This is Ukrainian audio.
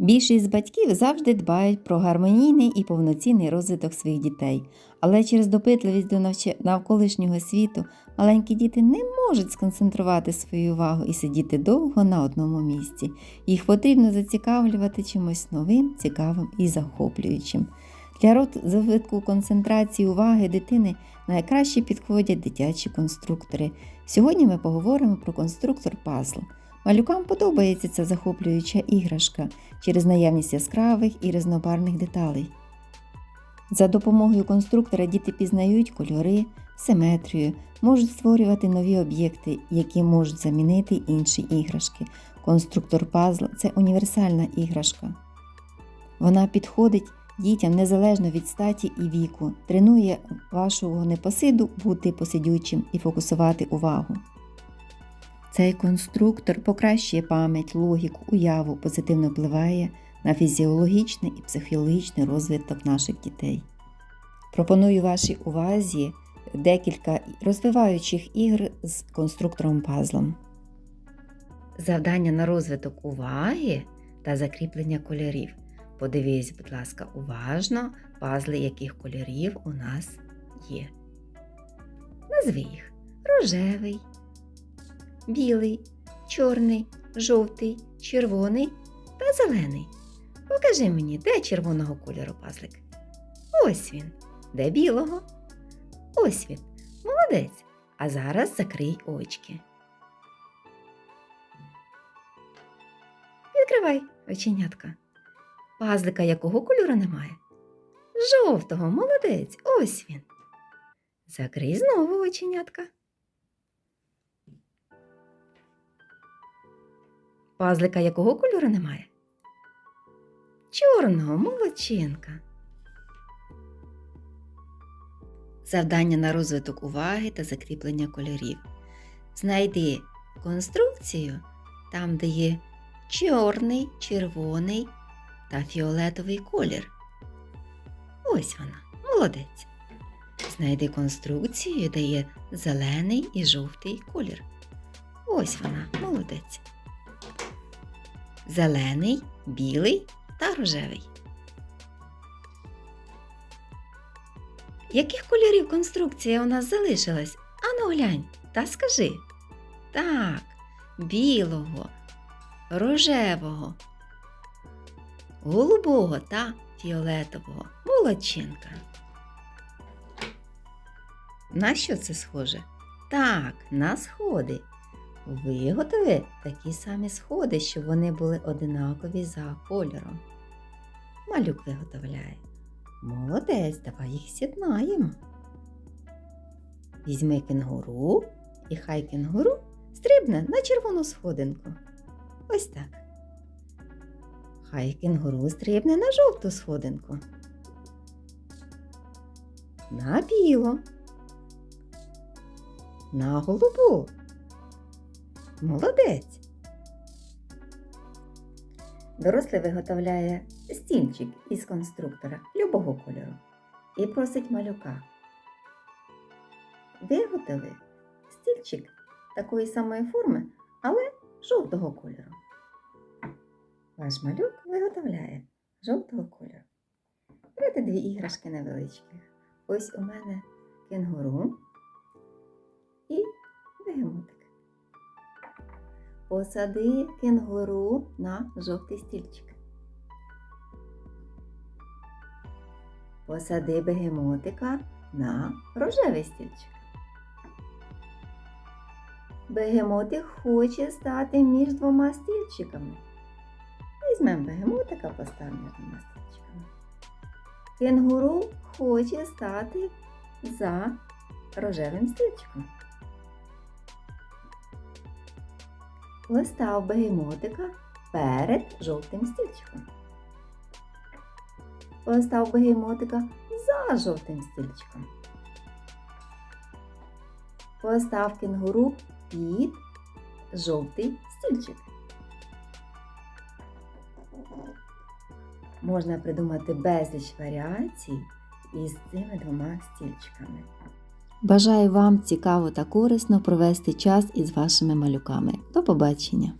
Більшість з батьків завжди дбають про гармонійний і повноцінний розвиток своїх дітей, але через допитливість до навколишнього світу маленькі діти не можуть сконцентрувати свою увагу і сидіти довго на одному місці. Їх потрібно зацікавлювати чимось новим, цікавим і захоплюючим. Для розвитку концентрації уваги дитини найкраще підходять дитячі конструктори. Сьогодні ми поговоримо про конструктор пазл. Малюкам подобається ця захоплююча іграшка через наявність яскравих і різнобарвних деталей. За допомогою конструктора діти пізнають кольори, симетрію, можуть створювати нові об'єкти, які можуть замінити інші іграшки. Конструктор пазл це універсальна іграшка. Вона підходить дітям незалежно від статі і віку, тренує вашого непосиду бути посидючим і фокусувати увагу. Цей конструктор покращує пам'ять, логіку, уяву, позитивно впливає на фізіологічний і психологічний розвиток наших дітей. Пропоную вашій увазі декілька розвиваючих ігр з конструктором пазлом. Завдання на розвиток уваги та закріплення кольорів. Подивись, будь ласка, уважно, пазли яких кольорів у нас є. Назви їх рожевий, білий, чорний, жовтий, червоний та зелений. Покажи мені, де червоного кольору пазлик? Ось він. Де білого? Ось він. Молодець. А зараз закрий очки. Відкривай оченятка. Пазлика якого кольору немає? Жовтого, молодець. Ось він. Закрий знову оченятка. Пазлика якого кольору немає? Чорного молодчинка. Завдання на розвиток уваги та закріплення кольорів. Знайди конструкцію там, де є чорний, червоний та фіолетовий колір. Ось вона, молодець. Знайди конструкцію, де є зелений і жовтий колір. Ось вона, молодець зелений, білий та рожевий. Яких кольорів конструкція у нас залишилась? Ану глянь та скажи. Так, білого, рожевого, голубого та фіолетового. Молодчинка. На що це схоже? Так, на сходи. Виготови такі самі сходи, щоб вони були одинакові за кольором. Малюк виготовляє. Молодець, давай їх з'єднаємо. Візьми кенгуру і хай кенгуру стрибне на червону сходинку. Ось так. Хай кенгуру стрибне на жовту сходинку. На білу. На голубу. Молодець. Дорослий виготовляє стільчик із конструктора любого кольору і просить малюка. Виготови стільчик такої самої форми, але жовтого кольору. Ваш малюк виготовляє жовтого кольору. Берете дві іграшки невеличкі. Ось у мене кенгуру і бегемотик. Посади кенгуру на жовтий стільчик. Посади бегемотика на рожевий стільчик. Бегемотик хоче стати між двома стільчиками. Візьмемо бегемотика, поставимо двома стільчиками. Кенгуру хоче стати за рожевим стільчиком. Постав бегемотика перед жовтим стільчиком. Постав бегемотика за жовтим стільчиком. Постав кенгуру під жовтий стільчик. Можна придумати безліч варіацій із цими двома стільчиками. Бажаю вам цікаво та корисно провести час із вашими малюками. До побачення!